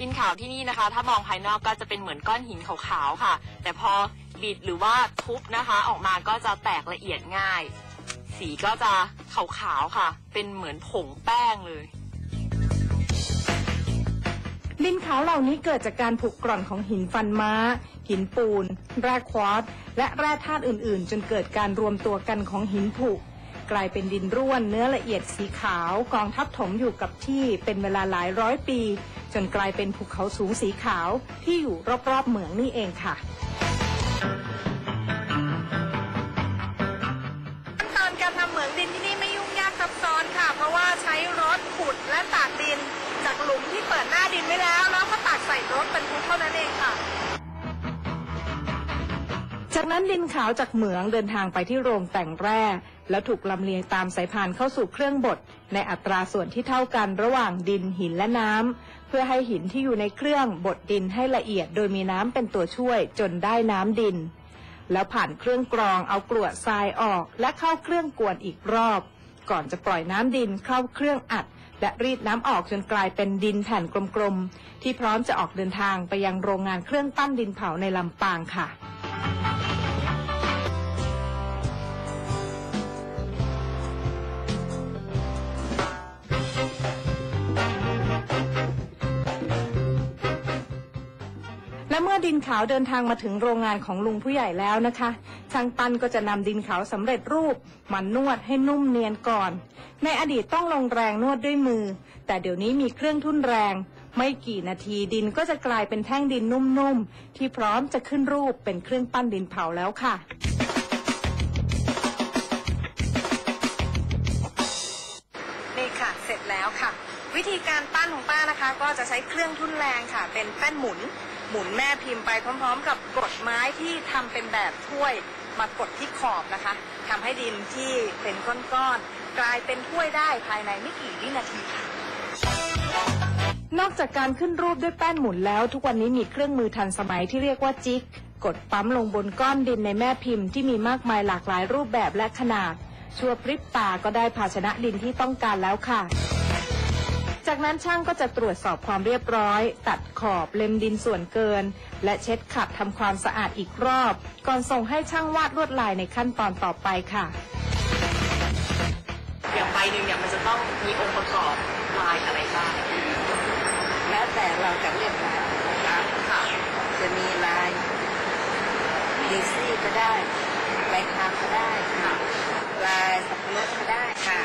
ดินขาวที่นี่นะคะ ถ้ามองภายนอกก็จะเป็นเหมือนก้อนหินขาวๆค่ะ แต่พอบิดหรือว่าทุบนะคะ ออกมาก็จะแตกละเอียดง่าย สีก็จะขาวๆค่ะ เป็นเหมือนผงแป้งเลยดินขาวเหล่านี้เกิดจากการผุกร่อนของหินฟันม้า หินปูน แร่ควอตซ์และแร่ธาตุอื่นๆ จนเกิดการรวมตัวกันของหินผุ กลายเป็นดินร่วนเนื้อละเอียดสีขาวกองทับถมอยู่กับที่เป็นเวลาหลายร้อยปี จนกลายเป็นภูเขาสูงสีขาวที่อยู่รอบๆเหมืองนี่เองค่ะขั้นตอนการทำเหมืองดินที่นี่ไม่ยุ่งยากซับซ้อนค่ะ เพราะว่าใช้รถขุดและตากดิน จากหลุมที่เปิดหน้าดินไว้แล้ว แล้วก็ตากใส่รถบรรทุกเท่านั้นเองค่ะ จากนั้นดินขาวจากเหมืองเดินทางไปที่โรงแต่งแร่ แล้วถูกลำเลียงตามสายพานเข้าสู่เครื่องบดในอัตราส่วนที่เท่ากันระหว่างดินหินและน้ำเพื่อให้หินที่อยู่ในเครื่องบดดินให้ละเอียดโดยมีน้ำเป็นตัวช่วยจนได้น้ำดิน แล้วผ่านเครื่องกรองเอากรวดทรายออก และเข้าเครื่องกวนอีกรอบ ก่อนจะปล่อยน้ำดินเข้าเครื่องอัด และรีดน้ำออกจนกลายเป็นดินแผ่นกลมๆที่พร้อมจะออกเดินทางไปยังโรงงานเครื่องปั้นดินเผาในลำปางค่ะ และเมื่อดินขาวเดินทางมาถึงโรงงานของลุงผู้ใหญ่แล้วนะคะ ช่างปั้นก็จะนำดินขาวสำเร็จรูปมานวดให้นุ่มเนียนก่อน ในอดีตต้องลงแรงนวดด้วยมือ แต่เดี๋ยวนี้มีเครื่องทุ่นแรง ไม่กี่นาทีดินก็จะกลายเป็นแท่งดินนุ่มๆที่พร้อมจะขึ้นรูปเป็นเครื่องปั้นดินเผาแล้วค่ะนี่ค่ะเสร็จแล้วค่ะ วิธีการปั้นของป้านะคะ ก็จะใช้เครื่องทุ่นแรงค่ะ เป็นแป้นหมุน หมุนแม่พิมพ์ไปพร้อมๆ กับกดไม้ที่ทำเป็นแบบถ้วยมากดที่ขอบนะคะทำให้ดินที่เป็นก้อนๆกลายเป็นถ้วยได้ภายในไม่กี่วินาทีค่ะนอกจากการขึ้นรูปด้วยแป้นหมุนแล้ว ทุกวันนี้มีเครื่องมือทันสมัยที่เรียกว่าจิกกดปั๊มลงบนก้อนดินในแม่พิมพ์ที่มีมากมายหลากหลายรูปแบบและขนาด ชั่วพริบตาก็ได้ภาชนะดินที่ต้องการแล้วค่ะ จากนั้นช่างก็จะตรวจสอบความเรียบร้อย ตัดขอบเล็มดินส่วนเกิน และเช็ดขัดทำความสะอาดอีกรอบ ก่อนส่งให้ช่างวาดลวดลายในขั้นตอนต่อไปค่ะอย่างใบหนึ่งเนี่ยมันจะต้องมีองค์ประกอบลายอะไรบ้างแล้วแต่เราจะเรียกลายนะคะค่ะจะมีลายเดซี่ก็ได้ลายคามก็ได้ค่ะลายสับปะรดก็ได้ค่ะ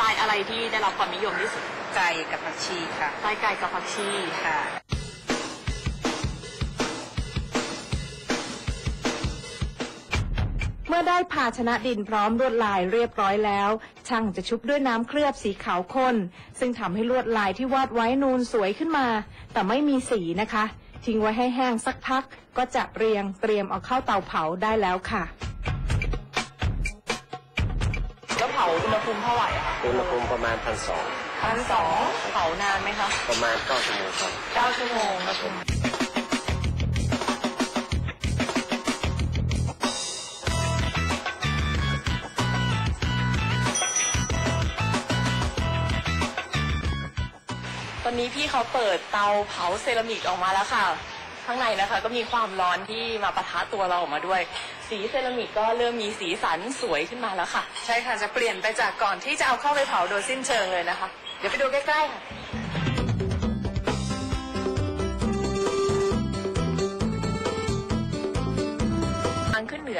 ลายอะไรที่ได้รับความนิยมที่สุด ไก่กับผักชีค่ะลายไก่กับผักชีค่ะ เมื่อได้ภาชนะดินพร้อมลวดลายเรียบร้อยแล้ว ช่างจะชุบด้วยน้ำเคลือบสีขาวข้น ซึ่งทำให้ลวดลายที่วาดไว้นูนสวยขึ้นมา แต่ไม่มีสีนะคะ ทิ้งไว้ให้แห้งสักพัก ก็จะเรียงเตรียมเอาเข้าเตาเผาได้แล้วค่ะ ภูมิเท่าไหร่อะคะอุณหภูมิประมาณพันสองพันสองเผานานไหมคะประมาณเก้าชั่วโมงครับเก้าชั่วโมงครับผมตอนนี้พี่เขาเปิดเตาเผาเซรามิกออกมาแล้วค่ะ ข้างในนะคะ ก็มีความร้อนที่มาปะทะตัวเราออกมาด้วย สีเซรามิกก็เริ่มมีสีสันสวยขึ้นมาแล้วค่ะ ใช่ค่ะจะเปลี่ยนไปจากก่อนที่จะเอาเข้าไปเผาโดยสิ้นเชิงเลยนะคะ เดี๋ยวไปดูใกล้ๆค่ะ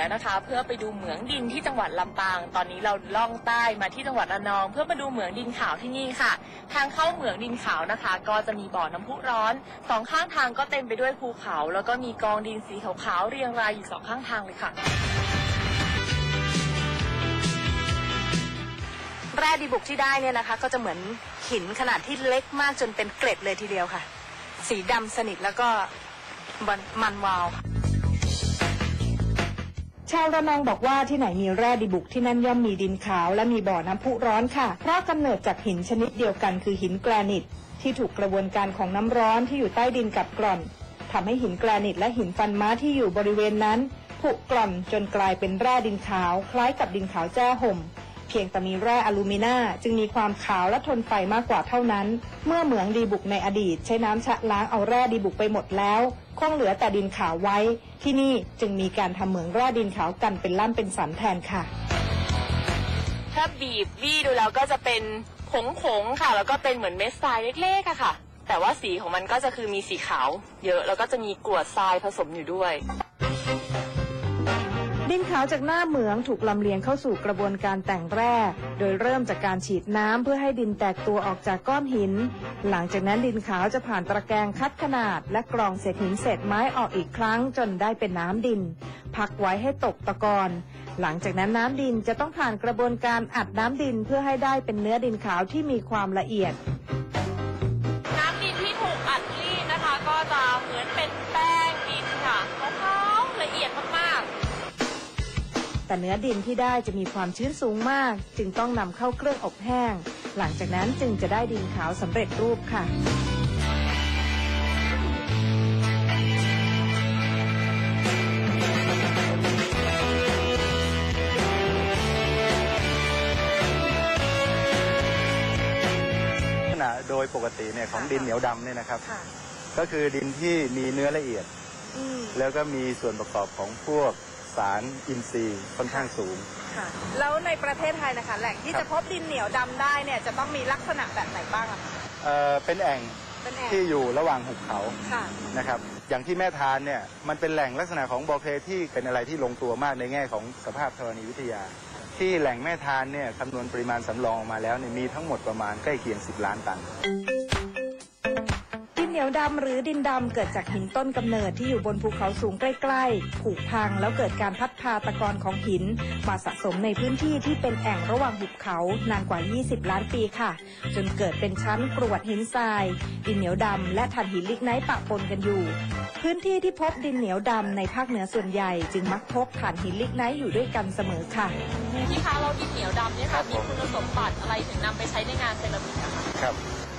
อนะคะ เพื่อไปดูเหมืองดินที่จังหวัดลำปาง ตอนนี้เราล่องใต้มาที่จังหวัดระนอง เพื่อมาดูเหมืองดินขาวที่นี่ค่ะ ทางเข้าเหมืองดินขาวนะคะ ก็จะมีบ่อน้ำพุร้อนสองข้างทางก็เต็มไปด้วยภูเขา แล้วก็มีกองดินสีขาวๆเรียงรายอยู่สองข้างทางเลยค่ะแร่ดีบุกที่ได้เนี่ยนะคะ ก็จะเหมือนหินขนาดที่เล็กมากจนเป็นเกล็ดเลยทีเดียวค่ะ สีดำสนิทแล้วก็มันมันวาวค่ะ ชาวระนองบอกว่าที่ไหนมีแร่ดิบุกที่นั่นย่อมมีดินขาวและมีบ่อน้ำพุร้อนค่ะ เพราะกำเนิดจากหินชนิดเดียวกันคือหินแกรนิต ที่ถูกกระบวนการของน้ำร้อนที่อยู่ใต้ดินกับกร่อนทำให้หินแกรนิตและหินฟันม้าที่อยู่บริเวณนั้นผุกร่อนจนกลายเป็นแร่ดินขาว คล้ายกับดินขาวแจ้ห่ม เพียงแต่มีแร่อลูมิเนาจึงมีความขาวและทนไฟมากกว่าเท่านั้น เมื่อเหมืองดีบุกในอดีต ใช้น้ำชะล้างเอาแร่ดีบุกไปหมดแล้วคงเหลือแต่ดินขาวไว้ ที่นี่จึงมีการทำเหมืองแร่ดินขาวกันเป็นล่ำเป็นสันแทนค่ะ ถ้าบีบบี้ดูแล้วก็จะเป็นผงผงๆค่ะ แล้วก็เป็นเหมือนเม็ดทรายเล็กๆค่ะ แต่ว่าสีของมันก็จะคือมีสีขาว เยอะแล้วก็จะมีกรวดทรายผสมอยู่ด้วย ดินขาวจากหน้าเหมืองถูกลำเลียงเข้าสู่กระบวนการแต่งแร่ โดยเริ่มจากการฉีดน้ำเพื่อให้ดินแตกตัวออกจากก้อนหิน หลังจากนั้นดินขาวจะผ่านตะแกรงคัดขนาด และกรองเศษหินเศษไม้ออกอีกครั้งจนได้เป็นน้ำดิน พักไว้ให้ตกตะกอนหลังจากนั้นน้ำดินจะต้องผ่านกระบวนการอัดน้ำดินเพื่อให้ได้เป็นเนื้อดินขาวที่มีความละเอียด แต่เนื้อดินที่ได้จะมีความชื้นสูงมาก จึงต้องนำเข้าเครื่องอบแห้ง หลังจากนั้นจึงจะได้ดินขาวสำเร็จรูปค่ะลักษณะโดยปกติเนี่ยของค่ะดินเหนียวดำเนี่ยนะครับค่ะก็คือดินที่มีเนื้อละเอียดอืมแล้วก็มีส่วนประกอบของพวก สารอินทรีย์ค่อนข้างสูง ค่ะ แล้วในประเทศไทยนะคะ แหล่งที่ครับจะพบดินเหนียวดำได้เนี่ยจะต้องมีลักษณะแบบไหนบ้างอะคะเอ่อเป็นแอ่งเป็นแอ่งที่อยู่ระหว่างหุบเขา ค่ะ นะครับ อย่างที่แม่ทานเนี่ย มันเป็นแหล่งลักษณะของบอเคที่เป็นอะไรที่ลงตัวมากในแง่ของสภาพธรณีวิทยา ที่แหล่งแม่ทานเนี่ยคำนวณปริมาณสำรองออกมาแล้วเนี่ยมีทั้งหมดประมาณใกล้เคียง 10 ล้านตันดิน เหนียวดำหรือดินดำเกิดจากหินต้นกำเนิดที่อยู่บนภูเขาสูงใกล้ๆผุพังแล้วเกิดการพัดพาตะกอนของหินมาสะสมในพื้นที่ที่เป็นแอ่งระหว่างหุบเขานานกว่า 20 ล้านปีค่ะ จนเกิดเป็นชั้นกรวดหินทราย ดินเหนียวดำและถ่านหินลิกไนท์ปะปนกันอยู่ พื้นที่ที่พบดินเหนียวดำในภาคเหนือส่วนใหญ่ จึงมักพบถ่านหินลิกไนท์อยู่ด้วยกันเสมอค่ะที่คะเราดินเหนียวดำเนี่ยครัค่ะบมีผมคุณสมบัติอะไรถึงนำไปใช้ในงานเซรามิกอะคะครับ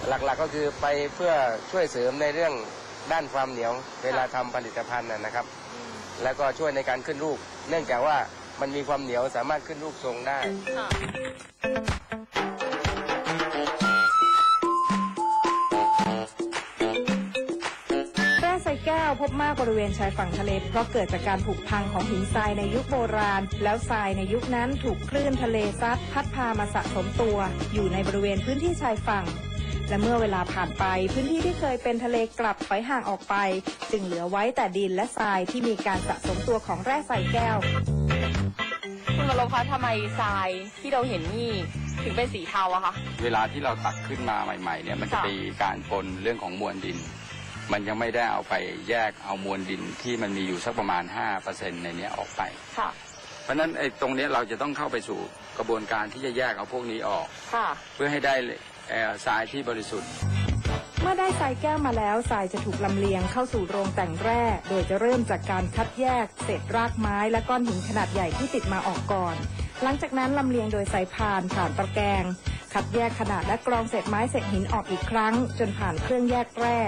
หลักๆก็คือไปเพื่อช่วยเสริมในเรื่องด้านความเหนียวเวลาทำผลิตภัณฑ์นะนะครับ แล้วก็ช่วยในการขึ้นรูป เนื่องจากว่ามันมีความเหนียวสามารถขึ้นรูปทรงได้ค่ะแร่ทรายแก้วพบมากบริเวณชายฝั่งทะเล เพราะเกิดจากการผุพังของหินทรายในยุคโบราณ แล้วทรายในยุคนั้นถูกคลื่นทะเลซัดพัดพามาสะสมตัว อยู่ในบริเวณพื้นที่ชายฝั่ง และเมื่อเวลาผ่านไป พื้นที่ที่เคยเป็นทะเลกลับถอยห่างออกไป จึงเหลือไว้แต่ดินและทรายที่มีการสะสมตัวของแร่ทรายแก้ว คุณวรพคะทำไมทรายที่เราเห็นนี่ถึงเป็นสีเทาอะคะเวลาที่เราตักขึ้นมาใหม่ๆเนี่ยมันจะค่ะมีการปนเรื่องของมวลดิน มันยังไม่ได้เอาไปแยกเอามวลดินที่มันมีอยู่สักประมาณ 5%ในเนี้ยออกไปค่ะเพราะฉะนั้นไอ้ตรงเนี้ยเราจะต้องเข้าไปสู่กระบวนการที่จะแยกเอาพวกนี้ออกค่ะเพื่อให้ได้เอ่อ ทรายที่บริสุทธิ์ เมื่อได้ทรายแก้วมาแล้วทรายจะถูกลำเลียงเข้าสู่โรงแต่งแร่ โดยจะเริ่มจากการคัดแยก เศษรากไม้และก้อนหินขนาดใหญ่ที่ติดมาออกก่อน หลังจากนั้นลำเลียงโดยสายพานผ่านตะแกรงคัดแยกขนาดและกรองเศษไม้เศษหินออกอีกครั้ง จนผ่านเครื่องแยกแร่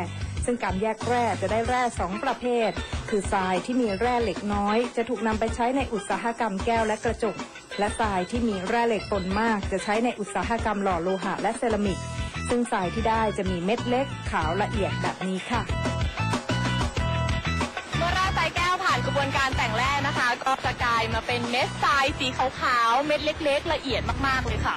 ซึ่งการแยกแร่จะได้แร่สองประเภท คือทรายที่มีแร่เหล็กน้อย จะถูกนำไปใช้ในอุตสาหกรรมแก้วและกระจก และทรายที่มีแร่เหล็กปนมาก จะใช้ในอุตสาหกรรมหล่อโลหะและเซรามิก ซึ่งทรายที่ได้จะมีเม็ดเล็กขาวละเอียดแบบนี้ค่ะเมื่อแร่ทรายแก้วผ่านกระบวนการแต่งแร่นะคะ ก็จะกลายมาเป็นเม็ดทรายสีขาวๆเม็ดเล็ก ๆ ละเอียดมากๆเลยค่ะ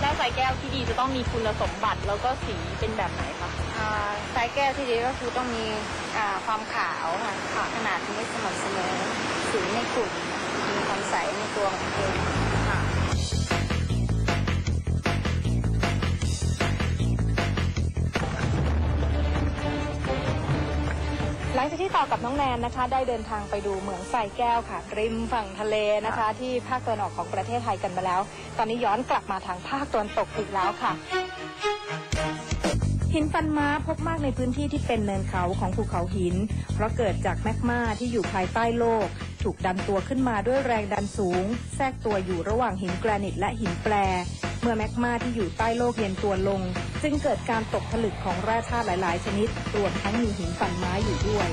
แร่ทรายแก้วที่ดีจะต้องมีคุณสมบัติแล้วก็สีเป็นแบบไหนคะอ่าสายแก้วที่ดีก็คือต้องมีอ่าความขาวค่ะขนาดที่สม่ำเสมอ สีไม่ขุ่นมีความใสในตัวของเองค่ะหลังจากที่ต่อกับน้องแนนนะคะ ได้เดินทางไปดูเหมืองทรายแก้วค่ะ ริมฝั่งทะเลนะคะ ที่ภาคตะวันออกของประเทศไทยกันมาแล้ว ตอนนี้ย้อนกลับมาทางภาคตะวันตกอีกแล้วค่ะ หินฟันม้าพบมากในพื้นที่ที่เป็นเนินเขาของภูเขาหิน เพราะเกิดจากแมกมาที่อยู่ภายใต้โลก ถูกดันตัวขึ้นมาด้วยแรงดันสูง แทรกตัวอยู่ระหว่างหินแกรนิตและหินแปร เมื่อแมกมาที่อยู่ใต้โลกเย็นตัวลง จึงเกิดการตกผลึกของแร่ธาตุหลาย ๆ ชนิดรวมทั้งมีหินฟันม้าอยู่ด้วย